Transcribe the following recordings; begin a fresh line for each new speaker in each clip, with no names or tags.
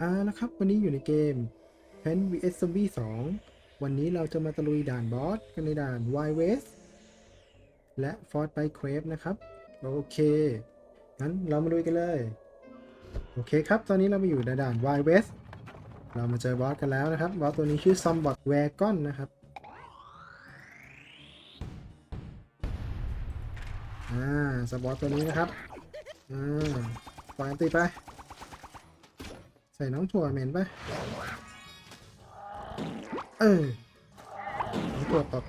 อ่านะครับ วันนี้อยู่ในเกม p e n vs Zombie 2 วันนี้เราจะมาตะลุยด่านบอสกันในด่าน Wild West และ Fort by Crave นะครับ โอเค งั้นเรามาลุยกันเลย โอเคครับ ตอนนี้เรามาอยู่ในด่าน Wild West เรามาเจอบอสกันแล้วนะครับ บอสตัวนี้ชื่อ Zombot Wagon นนะครับ อ่าสบอสตัวนี้นะครับ อ่าปล่อยตีไป ใส่น้องถั่วเหม็นไปเออน้องถั่วตก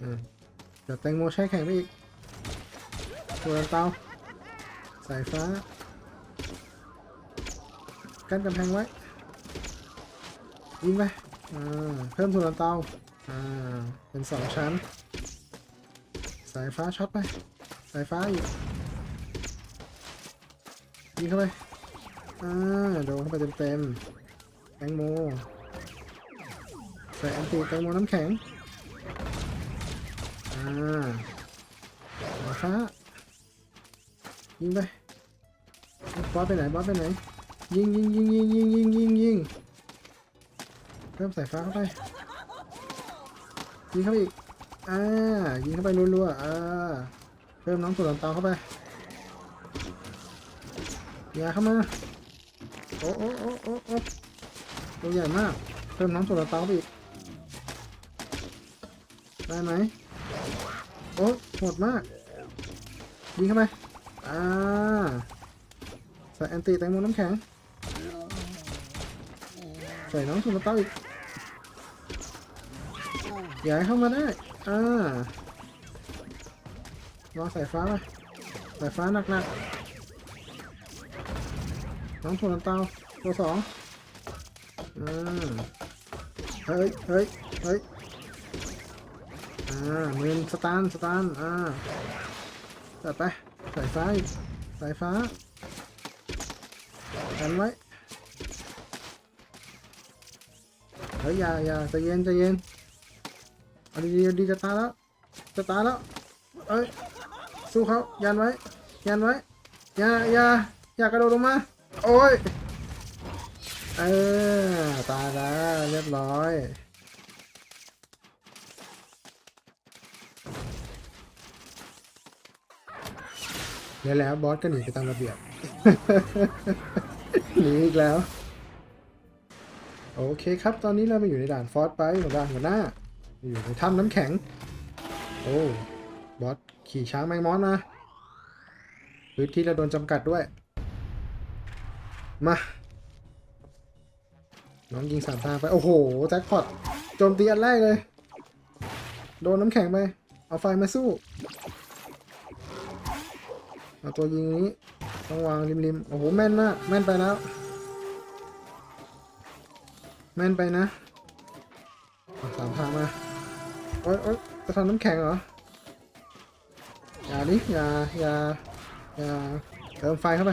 อ่าเดี๋ยวแตงโมใช้แข่งไปอีกถั่วเตาสายฟ้า กั้นกำแพงไว้ ยิงไปอ่าเพิ่มถั่วลันเตาอ่า เป็นสองชั้น สายฟ้าช็อตไป สายฟ้าอีกยิงเข้าไป อ่าโดนเข้าไปเต็มๆแตงโมใส่อันตีแตงโมน้ำแข็ง อ่าสายฟ้ายิงไปบอสไปไหนบอสไปไหน ยิงยิงยิงยิงยิงยิงยิงยิงเพิ่มสายฟ้าเข้าไปยิงเข้าไปอีกอ่ายิงเข้าไปรัวๆอ่าเพิ่มน้องสุดหลังเตาเข้าไปอย่าเข้ามา โอ้โอ้โอ้โอ้โอ้ตัวใหญ่มากเพิ่มน้องสุดลังเตาเข้าไปอีกได้ไหมโอ้โหดมากยิงเข้าไปอ่าใส่แอนตี้แตงโมน้ำแข็ง ใส่น้องสุดลังเตาอีกอย่าให้เข้ามาได้อ่ารอสายฟ้าไปสายฟ้าหนักๆ น้องถั่วลันเตาตัวสองอ่าเฮ้ยเฮ้ยเฮ้ยอ่าเมนสตาร์สตาร์อ่าจัดไปสายฟ้าสายฟ้ากันไว้เฮ้ยอย่าอย่าใจเย็นใจเย็นเอาดีดีจะตายแล้วจะตายแล้วเอ้ยสู้เขายันไว้ยันไว้อย่าอย่าอย่ากระโดดลงมา โอ้ยเออตายแล้วเรียบร้อยแล้วแล้วบอสก็หนีไปตามระเบียบ หนีอีกแล้ว โอเคครับ ตอนนี้เรามาอยู่ในด่านฟอร์สไปหัวด่านหัวหน้า อยู่ในถ้ำน้ำแข็ง โอ้บอสขี่ช้างแมงมอสมาพื้นที่เราโดนจำกัดด้วย มาน้องยิงสามทางไป โอ้โห แจ็คพอตโจมตีอันแรกเลย โดนน้ำแข็งไป เอาไฟมาสู้ เอาตัวยิงนี้ ต้องวางริมๆ โอ้โห แม่นมาก แม่นไปแล้ว แม่นไปนะสามทางมา โอ๊ยโอ๊ยจะทำน้ำแข็งเหรอ อย่าดิ อย่า อย่า อย่า เติมไฟเข้าไป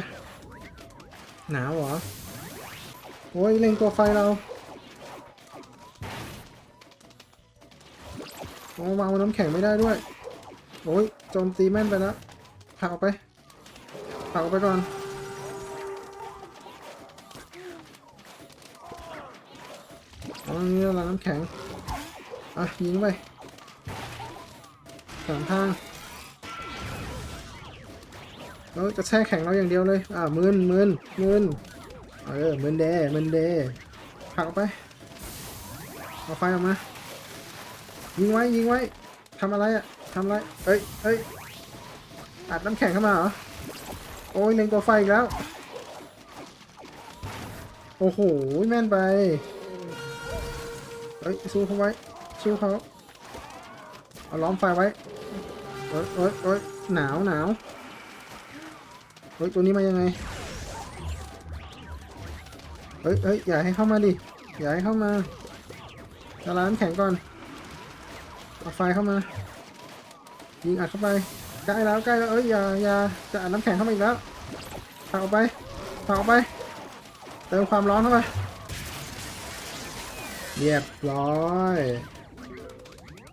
หนาวเหรอ โอ้ยเล็งตัวไฟเราโอ้วางนน้ำแข็งไม่ได้ด้วย โอ้ยโจมตีแม่นไปแล้วผลักออกไปผลักออกไปก่อนเอาอันนี้ละน้ำแข็ง อะยิงไปสามทาง เราจะแช่แข็งเราอย่างเดียวเลย อ่ามืนมืนมืนเออมืนเดมืนเดผักออกไป เอาไฟออกมา ยิงไว้ ยิงไว้ทำอะไรอะทำอะไร เอ้ยเอ้ยอัดน้ำแข็งเข้ามาเหรอ โอ้ยเล็งตัวไฟอีกแล้ว โอ้โห แม่นไปเอ้ย สู้เขาไว้ สู้เขา เอาล้อมไฟไว้ เอ้ยเอ้ยเอ้ยหนาวหนาว เฮ้ยตัวนี้มายังไง เฮ้ยเฮ้ยอย่าให้เข้ามาดิ อย่าให้เข้ามาจะร้านแข็งก่อน เอาไฟเข้ามา ยิงอัดเข้าไป ใกล้แล้วใกล้แล้วเอ้ยอย่าอย่าจะอัดน้ำแข็งเข้ามาอีกแล้วผลักออกไปผลักออกไป เติมความร้อนเข้าไปเรียบร้อย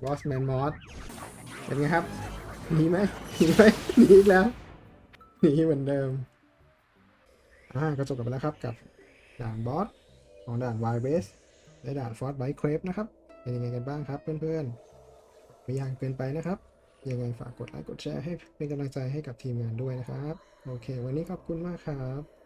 บอสแมนมอสเป็นไงครับหนีไหมหนีไหมหนีอีกแล้ว นีเหมือนเดิมอ่าก็จบกันไปแล้วครับกับด่านบอสของด่านไวเบสและด่านฟอสไบครีฟนะครับ เป็นยังไงกันบ้างครับเพื่อนๆไม่ยากเกินไปนะครับ ยังไงฝากกดไลค์กดแชร์ให้เป็นกำลังใจให้กับทีมงานด้วยนะครับ โอเค วันนี้ขอบคุณมากครับ